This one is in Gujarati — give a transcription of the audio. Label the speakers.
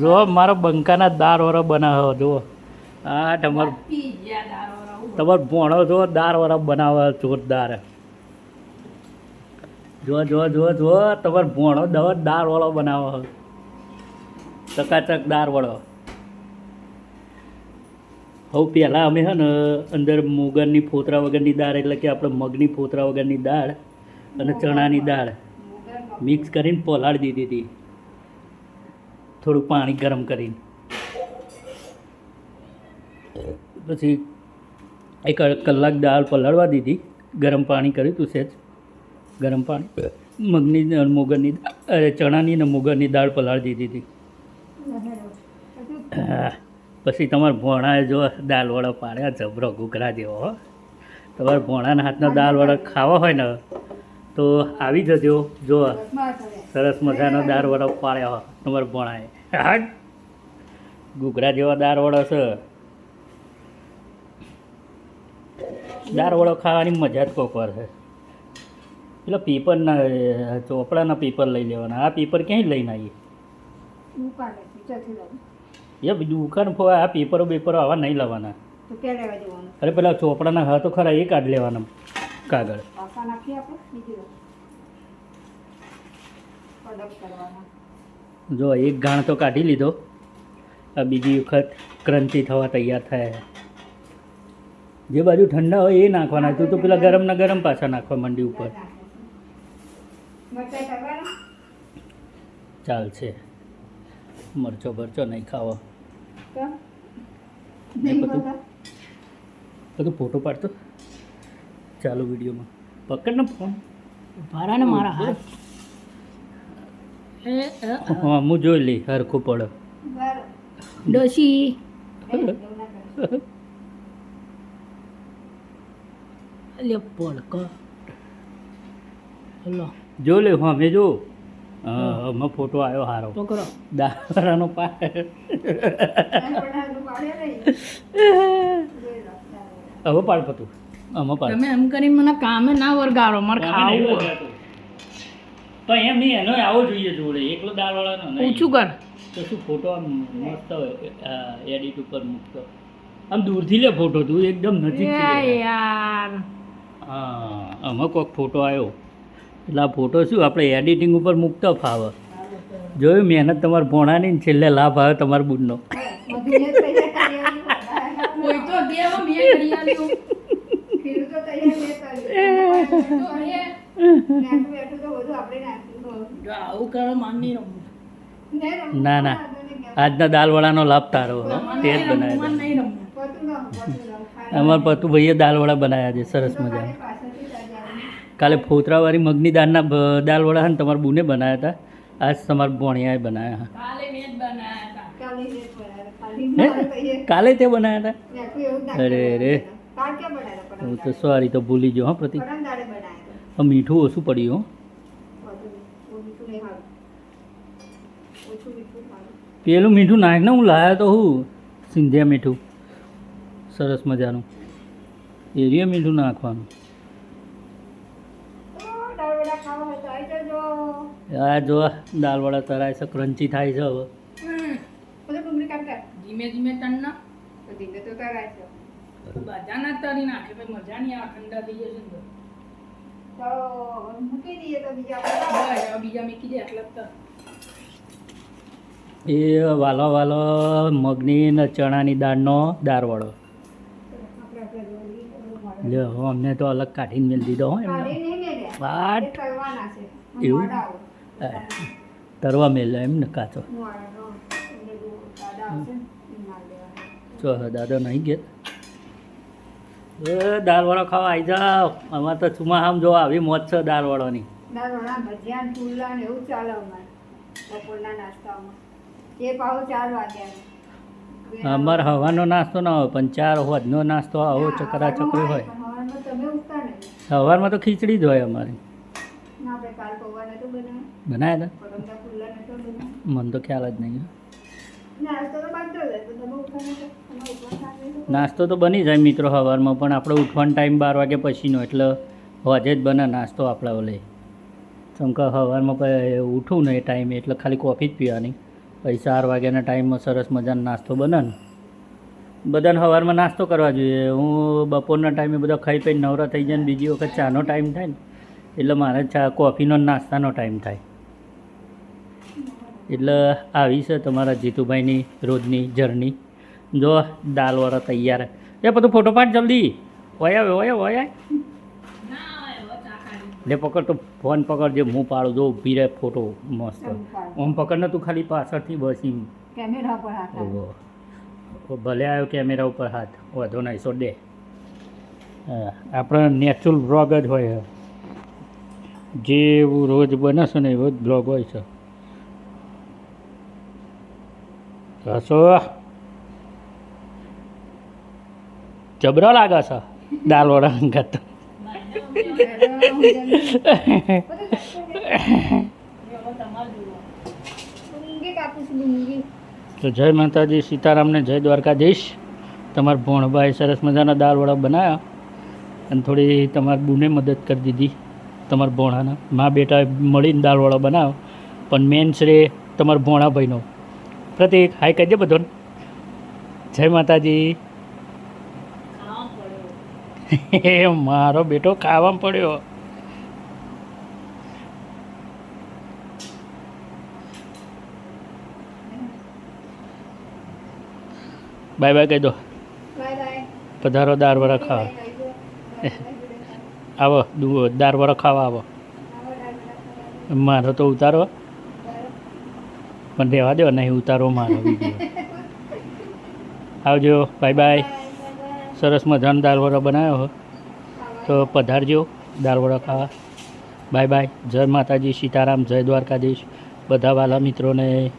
Speaker 1: જો મારો બંકાના દાર વરો બનાવ્યો જો આ તમારો તમારો ભોણો જો દાર વરો બનાવે જોરદાર. જો જો જો જો તમારો ભોણો દવા દાર વાળો બનાવો. ચકાચક દાર વાળો હવે પહેલાં અમે છે ને અંદર મુગરની ફોતરા વગરની દાળ એટલે કે આપણે મગની ફોતરા વગરની દાળ અને ચણાની દાળ. મિક્સ કરીને પલાળી દીધી હતી. થોડું પાણી ગરમ કરીને. પછી એક કલાક દાળ પલાળવા દીધી. ગરમ પાણી કર્યું તું સહેજ ગરમ પાણી. મગની ને મુગરની અરે ચણાની ને મુગરની દાળ પલાળી દીધી હતી હા. પછી તમારા ભોણાએ જો દાળ વડા પાડ્યા જબરો ઘૂઘરા જેવો હો. તમારા ભોણાના હાથના દાળ વડા ખાવા હોય ને તો આવી જજો જો સરસ મજાનો દાળ વડો પાડ્યો નંબર તમારા ભોણાએ હાટ. ઘૂઘરા જેવા દાળ વડો છે. દાળ વડો ખાવાની મજા જ કોકવાર છે. પેલા પેપરના ચોપડાના પેપર લઈ લેવાના. આ પેપર ક્યાંય લઈને આવીએ? એ દુકાન ફોવા આ પેપરો બેપરો આવા નહીં લેવાના અરે પેલા ચોપડાના હા તો ખરા એ કાઢ લેવાના કાગળ. જો એક ઘાણ તો કાઢી લીધો. આ બીજી વખત ક્રંચી થવા તૈયાર થાય જે બાજુ ઠંડા હોય એ નાખવાના તું તો પેલા ગરમ ના ગરમ પાછા નાખવા મંડી ઉપર. ચાલશે. મરચો ભરચો નહીં ખાવો. બધું ફોટો પાડતો? ચાલુ વિડીયોમાં. પકડ ને ફોન મારા ને મારા હાથ હા હું જોઈ લઈ હરખું પડે.
Speaker 2: ડોશી. લે પડક હલો.
Speaker 1: જો લે હા મેં જો હા હમણાં ફોટો આવ્યો હારો.
Speaker 2: પકડો.
Speaker 1: દારાનો પાડ. હવે પાડ પતું.
Speaker 2: તમે એમ કરીને મને કામે ના વરગાડો મારે ખાવું
Speaker 1: તો એમ નહીં એનો આવો જોઈએ જોડે એકલો દાળવાળાનો નહીં.
Speaker 2: ઓછું કર.
Speaker 1: તો શું ફોટો આમ મસ્ત હોય એડિટ ઉપર મૂકતો. આમ દૂરથી લે ફોટો તું એકદમ નજીક
Speaker 2: યાર.
Speaker 1: હા આમાં કોઈક ફોટો આવ્યો એટલે આ ફોટો શું આપણે એડિટિંગ ઉપર મૂકતો ફાવે. જોયું મહેનત તમારા ભોણાની ને છેલ્લે લાભ આવે તમારા બુનનો.
Speaker 2: કોઈ તો ગયા મેં કરી આલ્યું જો આવું કરો માની રમવું
Speaker 1: ના ના. આજના દાલવડાનો લાભ તારો. તે જ બનાવ્યો અમારા પતુ ભાઈએ દાલવડા બનાવ્યા છે, સરસ મજા કાલે ફોતરાવાળી મગની દાળના દાલવડા છે ને તમારા બુને બનાવ્યા હતા. આજ તમારા ભોણિયાએ બનાવ્યા
Speaker 2: હતા
Speaker 1: કાલે તે બનાવ્યા હતા? અરે અરે હું તો સોરી તો ભૂલી ગયો, હા, પ્રતિક. મીઠું ઓછું પડ્યું હો. પેલું મીઠું નાખ ને હું લાયા તો હું સિંધિયા મીઠું. સરસ મજાનું. એરિયા મીઠું નાખવાનું. આ જો દાલવડા તરાય છે ક્રંચી થાય છે હવે.
Speaker 2: ધીમે ધીમે તન ના બધા ના તરી નાખે મજા નહીં આ ઠંડા થઈ જશે ને મૂકી દઈએ તો બીજા મૂકી દે એટલે તો.
Speaker 1: એ વાલો વાલો મગની ને ચણાની દાળનો દાળવડો. લ્યો અમને તો અલગ કાઢીને મેળ દીધો હો એમને. વાટ? એવું. તરવા મેલ્યો એમ ને કાચો ચો દાદા નહીં ગયા. એ દાળવડો ખાવા આવી જાઓ. અમારે તો ચુમા આમ જો આવી મોજ છે દાળવડોની.
Speaker 3: ભજીયા પુલ્લા ને એવું ચાલે અમારે બપોરના નાસ્તામાં. એ પાછું ચાર વાગ્યા
Speaker 1: અમારે હવાનો નાસ્તો ના હોય પણ ચાર હોજનો નાસ્તો આવો ચકરા ચકરી હોય સવારમાં તો ખીચડી જ હોય અમારે.
Speaker 3: બનાવ્યો
Speaker 1: હતા મને તો ખ્યાલ જ નહીં.
Speaker 3: નાસ્તો તો બાંધતો તમે
Speaker 1: નાસ્તો તો બની જાય મિત્રો સવારમાં પણ આપણે ઉઠવાનો ટાઈમ બાર વાગે પછીનો, એટલે હોજે જ બને નાસ્તો આપણા ઓલે. ચમકા સવારમાં ઉઠું ને એ ટાઈમે એટલે ખાલી કોફી જ પીવાની. પછી ચાર વાગ્યાના ટાઈમમાં સરસ મજાનો નાસ્તો બને ને બધાને સવારમાં નાસ્તો કરવા જોઈએ. હું બપોરના ટાઈમે બધા ખાઈ પીને નવરા થઈ જાય ને બીજી વખત ચાનો ટાઈમ થાય ને, એટલે મારે ચા, કોફીનો નાસ્તાનો ટાઈમ થાય. એટલે આવી છે તમારા જીતુભાઈની રોજની જર્ની જો દાલવાળા તૈયાર. એ બધું ફોટો પાડ જલ્દી. ઓય આવે ઓય ઓય લે પકડ તો ફોન પકડ જે હું પાડું જો ઊભી રહે ફોટો મસ્ત. ઓમ પકડ ને તું ખાલી પાછળથી બસી
Speaker 3: કેમેરા પર હાથ
Speaker 1: ઓહો. ભલે આવ્યો કેમેરા ઉપર હાથ. વધો નહીં સો દે. આપણો નેચરલ બ્લોગ જ હોય જે એવું રોજ બને છે ને એવો જ બ્લોગ હોય છે. હસો. જબરો લાગે છે? અંગત
Speaker 3: કાપું છું ડુંગળી
Speaker 1: તો જય માતાજી, સીતારામને જય દ્વારકાધીશ. તમારા ભોણભાઈ સરસ મજાના દાળ વડા બનાવ્યા અને થોડી તમારી બુને મદદ કરી દીધી. તમારા ભોણાના મા બેટા મળીને દાળ વડા બનાવો પણ મેન શ્રેય તમારા ભોણાભાઈનો. પ્રતિક, હાય કહેજે બધો જય માતાજી. એ મારો બેટો ખાવામાં પડ્યો. બાય બાય કહી દો. પધારો દાર વરા ખાવા. આવો દાર વરા ખાવા આવો. મારો તો ઉતારો. પણ રહેવા દો નહીં ઉતારો મારો વીડિયો. આવજો બાય. બાય. સરસ મજાનો દાળવડા બનાવ્યો હો. તો પધારજો, દાળવડા ખાવા. Bye bye. જય માતાજી, સીતારામ, જય દ્વારકાધીશ. બધા વાલા મિત્રોને